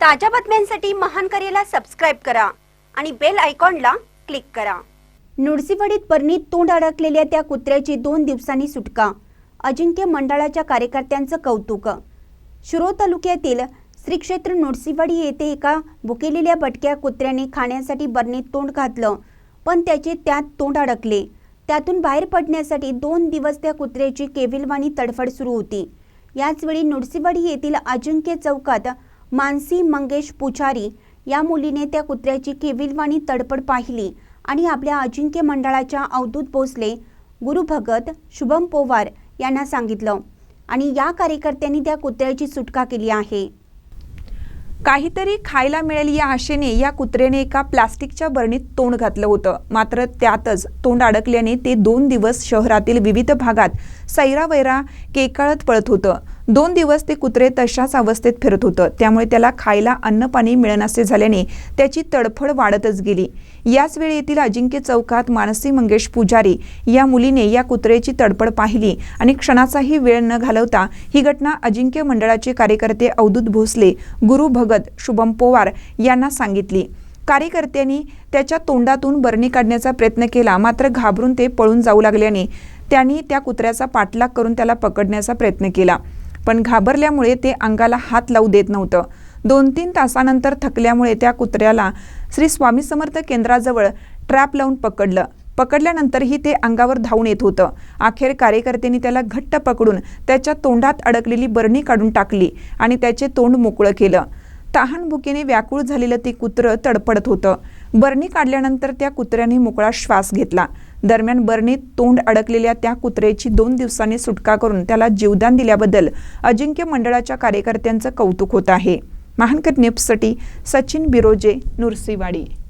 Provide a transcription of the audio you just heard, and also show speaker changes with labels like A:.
A: ताज्या बातम्यांसाठी महान करेला सबस्क्राईब करा आणि बेल आयकॉनला क्लिक करा. नुडसीवाडीत पर्णीत तोंड अडकलेल्या त्या कुत्र्याची दोन दिवसांनी सुटका. अजिंक्य मंडळाच्या कार्यकर्त्यांचं कौतुक. शिरो तालुक्यातील श्री क्षेत्र नुडसीवाडी येथे एका भुकेलेल्या भटक्या कुत्र्याने खाण्यासाठी बरणीत तोंड घातलं पण त्याचे त्यात तोंड अडकले. त्यातून बाहेर पडण्यासाठी दोन दिवस त्या कुत्र्याची केविलवाणी तडफड सुरू होती. याचवेळी नुडसीवाडी येथील अजिंक्य चौकात मानसी मंगेश पुजारी या मुलीने त्या कुत्र्याची केविलवाणी तडपड पाहिली आणि आपल्या अजिंक्य मंडळाच्या अवधूत भोसले गुरुभगत शुभम पोवार यांना सांगितलं आणि या कार्यकर्त्यांनी त्या कुत्र्याची सुटका केली आहे.
B: काहीतरी खायला मिळेल या आशेने या कुत्र्याने एका प्लास्टिकच्या बरणीत तोंड घातलं होतं. मात्र त्यातच तोंड अडकल्याने ते दोन दिवस शहरातील विविध भागात सैरावैरा केकाळत पळत होतं. दोन दिवस ते कुत्रे तशाच अवस्थेत फिरत होतं. त्यामुळे त्याला खायला अन्न पाणी मिळनासे झाल्याने त्याची तडफड वाढतच गेली. याच वेळी येथील अजिंक्य चौकात मानसी मंगेश पुजारी या मुलीने या कुत्र्याची तडफड पाहिली आणि क्षणाचाही वेळ न घालवता ही घटना अजिंक्य मंडळाचे कार्यकर्ते अवधूत भोसले गुरु भगत शुभम पोवार यांना सांगितली. कार्यकर्त्यांनी त्याच्या तोंडातून बरणी काढण्याचा प्रयत्न केला मात्र घाबरून ते पळून जाऊ लागल्याने त्यांनी त्या कुत्र्याचा पाठलाग करून त्याला पकडण्याचा प्रयत्न केला. पण घाबरल्यामुळे ते अंगाला हात लावू देत नव्हतं. दोन तीन तासानंतर थकल्यामुळे त्या कुत्र्याला श्री स्वामी समर्थ केंद्राजवळ ट्रॅप लावून पकडलं. पकडल्यानंतरही ते अंगावर धावून येत होतं. अखेर कार्यकर्त्यांनी त्याला घट्ट पकडून त्याच्या तोंडात अडकलेली बरणी काढून टाकली आणि त्याचे तोंड मोकळं केलं. तहान भुकेने व्याकुळ झालेलं ते कुत्रं तडपडत होतं. बरणी काढल्यानंतर त्या कुत्र्याने मोकळा श्वास घेतला. दरम्यान बर्नीत तोंड अडकलेल्या त्या कुत्र्याची दोन दिवसांनी सुटका करून त्याला जीवदान दिल्याबद्दल अजिंक्य मंडळाच्या कार्यकर्त्यांचं कौतुक होत आहे. महानकर न्यूजसाठी सचिन बिरोजे नुरसीवाडी.